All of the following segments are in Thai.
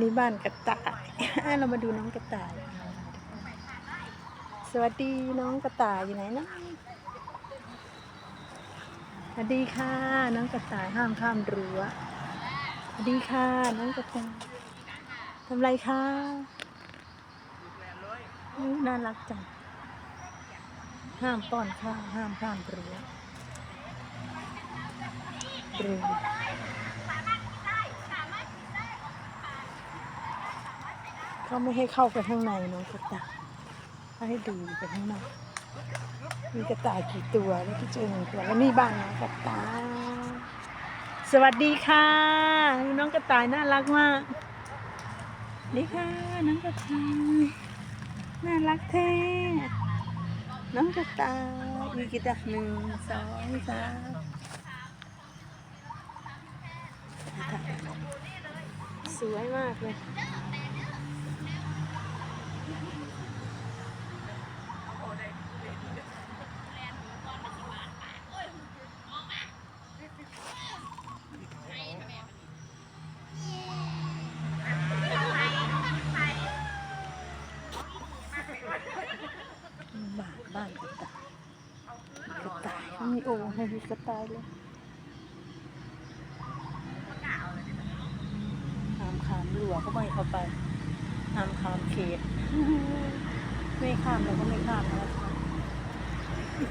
นี่บ้านกระต่าย เรามาดูน้องกระต่าย สวัสดีน้องกระต่ายอยู่ไหนนะสวัสดีค่ะ น้องกระต่ายห้ามข้ามรั้วสวัสดีค่ะน้องกระต่ายทำไรคะน่ารักจังห้ามป้อนข้าวห้ามข้ามรั้วเร็ว เขาไม่ให้เข้าไปข้างในน้องกระต่ายให้ดูไปข้างนอกมีกระต่ายกี่ตัวแล้วที่เจอหนึ่งตัวแล้วนี่บ้านน้องกระต่ายสวัสดีค่ะ น้องกระต่ายน่ารักมากนี่ค่ะน้องกระต่ายน่ารักแท้น้องกระต่ายมีกี่ตัวหนึ่งสองสามสวยมากเลย บ้านบ้านกระต่ายกระต่าย มีโอ่งให้มีกระต่ายเลยห้ามขามหลัวก็ไม่ให้เข้าไปห้ามขามเขตไม่ข้ามเราก็ไม่ข้ามแล้วค่ะกิน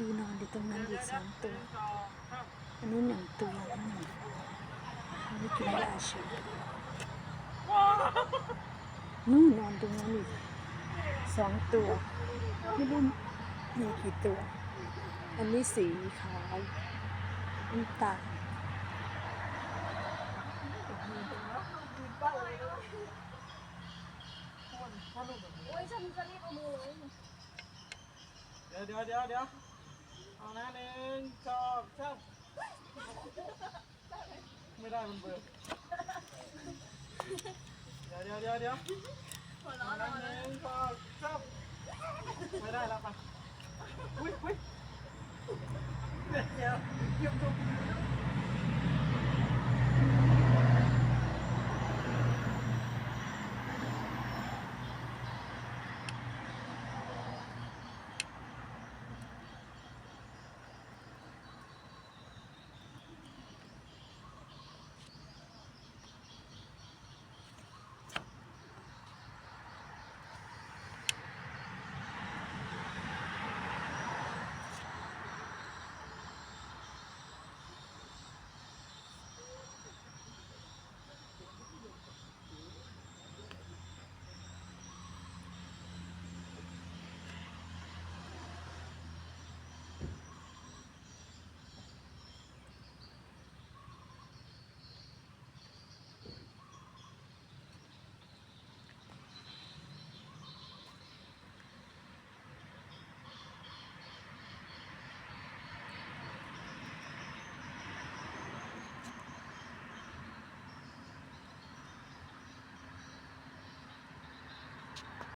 ดูนอนอยู่ตรงนั้นอีกสองตัวอันนี้หนึ่งตัวอันนี้อันนี้กินยาเฉยนู่นนอนตรงนั้นอีกสองตัวไม่รู้มีกี่ตัว อันนี้สีขาวน้ำตาลเดี๋ยวเดี๋ยวเดี๋ยวเดี๋ยวเอานะหนึ่งสองสาม ไม่ได้มันเบิกเดี๋ยวเดี๋ยวเดี๋ยวเดี๋ยวเอาะหนึ่งสองสามไม่ได้แล้วไปอุ้ยอุ้ยเดี๋ยวเดี๋ยวเดี๋ยว